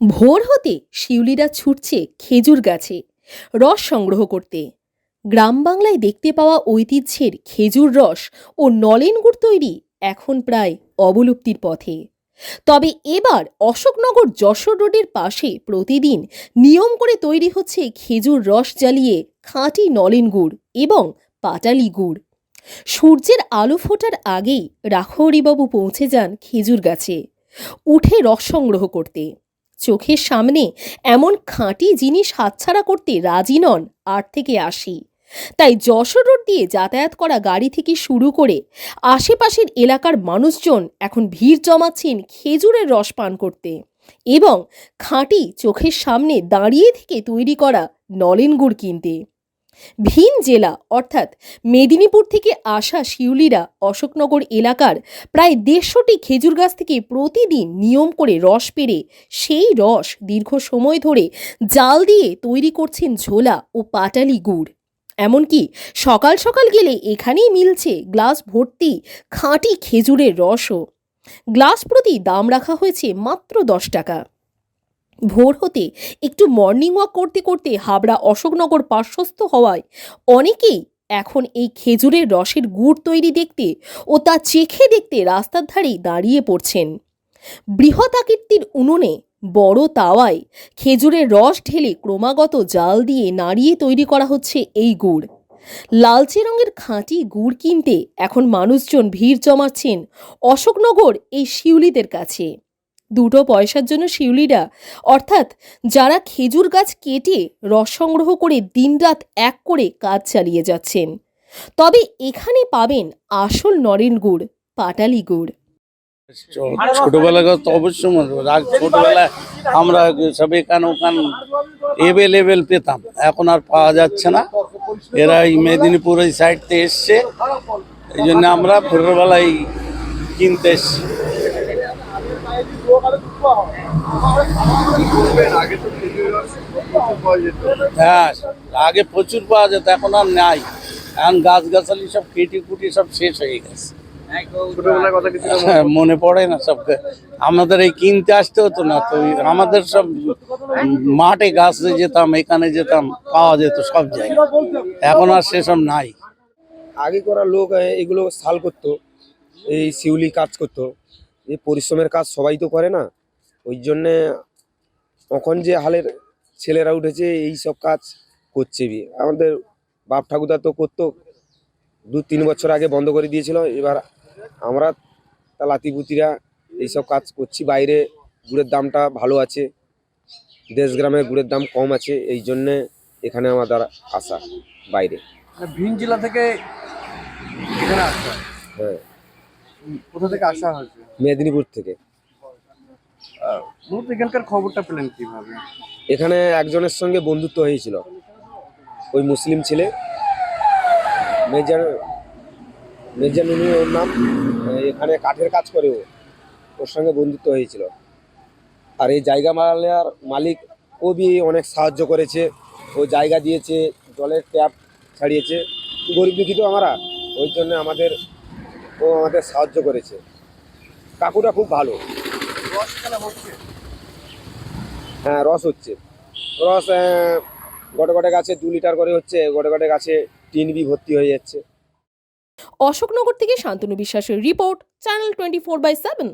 ভোর হতে শিউলিরা ছুটছে খেজুর গাছে, রস সংগ্রহ করতে। গ্রাম বাংলায় দেখতে পাওয়া ঐতিহ্যের খেজুর রস ও নলেন গুড় তৈরি এখন প্রায় অবলুপ্তির পথে। তবে এবার অশোকনগর যশোর রোডের পাশে প্রতিদিন নিয়ম করে তৈরি হচ্ছে খেজুর রস জ্বালিয়ে খাঁটি নলেন গুড় এবং পাটালি গুড়। সূর্যের আলো ফোটার আগেই রাখৌরিবাবু পৌঁছে যান খেজুর গাছে, উঠে রস সংগ্রহ করতে। চোখের সামনে এমন খাঁটি জিনিস হাতছাড়া করতে রাজি নন আট থেকে আশি। তাই যশোর রোড দিয়ে যাতায়াত করা গাড়ি থেকে শুরু করে আশেপাশের এলাকার মানুষজন এখন ভিড় জমাচ্ছেন খেজুরের রস পান করতে এবং খাঁটি চোখের সামনে দাঁড়িয়ে থেকে তৈরি করা নলেন গুড় কিনতে। ভিন জেলা, অর্থাৎ মেদিনীপুর থেকে আসা শিউলিরা অশোকনগর এলাকার প্রায় দেড়শোটি খেজুর গাছ থেকে প্রতিদিন নিয়ম করে রস পেরে সেই রস দীর্ঘ সময় ধরে জাল দিয়ে তৈরি করছেন ঝোলা ও পাটালি গুড়। এমনকি সকাল সকাল গেলে এখানেই মিলছে গ্লাস ভর্তি খাঁটি খেজুরের রসও। গ্লাস প্রতি দাম রাখা হয়েছে মাত্র দশ টাকা। ভোর হতে একটু মর্নিং ওয়াক করতে করতে হাবড়া অশোকনগর পার্শ্বস্থ হওয়ায় অনেকেই এখন এই খেজুরের রসের গুড় তৈরি দেখতে ও তা চেখে দেখতে রাস্তার ধারেই দাঁড়িয়ে পড়ছেন। বৃহৎ আকৃতির উনুনে বড় তাওয়ায় খেজুরের রস ঢেলে ক্রমাগত জাল দিয়ে নাড়িয়ে তৈরি করা হচ্ছে এই গুড়। লালচে রঙের খাঁটি গুড় কিনতে এখন মানুষজন ভিড় জমাচ্ছেন অশোকনগর এই শিউলিদের কাছে। দুটো পয়সার জন্য শিউলিরা। অর্থাৎ যারা খেজুর গাছ কেটে রস সংগ্রহ করে দিনরাত এক করে কাজ চালিয়ে যাচ্ছেন। তবে এখানে পাবেন আসল নরেন গুড়, পাটালি গুড়। ছোটবেলায় তো অবশ্যই মনে পড়ে। ছোটবেলায় আমরা সব এখান ওখান এভেলেবেল পেতাম। এখন আর পাওয়া যাচ্ছে না। এরা এই মেদিনীপুর এই সাইড থেকে এসছে। এই জন্য আমরা ভোরবেলায় কিনতে এসছি। হ্যাঁ আগে প্রচুর পাওয়া যেত এখন আর নাই। এখন গাছ গাছালি সব কেটে কুটি সব শেষ হয়ে গেছে। ছোটবেলার কথা কিছু হ্যাঁ, মনে পড়ে না সব। আমাদের এই কিনতে আসতে হতো না তো আমাদের সব মাঠে গাছে যেতাম এখানে যেতাম পাওয়া যেত সব জায়গায়। এখন আর সেসব নাই। আগে করা লোক এগুলো সাল করতো এই শিউলি কাজ করতো। এই পরিশ্রমের কাজ সবাই তো করে না। ওই জন্যে তখন যে হালের ছেলেরা উঠেছে এই সব কাজ করছে বি আমাদের বাপ ঠাকুরদা তো করতো দু তিন বছর আগে বন্ধ করে দিয়েছিল। এবার আমরা তা লাতিপুতিরা এইসব কাজ করছি। বাইরে গুড়ের দামটা ভালো আছে দেশ গ্রামে গুড়ের দাম কম আছে এই জন্যে এখানে আমাদের আসা বাইরে। মানে ভিন জেলা থেকে এখানে আসা হয়। কোথা থেকে আসা হয়েছে? মেদিনীপুর থেকে। মূলত এখানকার খবরটা পেলেন কীভাবে? এখানে একজনের সঙ্গে বন্ধুত্ব হয়েছিল। ওই মুসলিম ছেলে। মেজার মেজানুনি ওর নাম এখানে কাঠের কাজ করে ও। ওর সঙ্গে বন্ধুত্ব হয়েছিল। আর এই জায়গা মালার মালিক ও বি অনেক সাহায্য করেছে। ও জায়গা দিয়েছে জলের ট্যাপ ছাড়িয়েছে। গরিব দুঃখিত আমরা। ওই জন্য আমাদের ও আমাকে সাহায্য করেছে। কাকুটা খুব ভালো। হ্যাঁ রস হচ্ছে। রস গোটে গটে গটে গাছে দু লিটার করে হচ্ছে গোটে গটে গাছে টিন বি ভর্তি হয়ে যাচ্ছে। অশোকনগর থেকে শান্তনু বিশ্বাসের report channel twenty four by seven.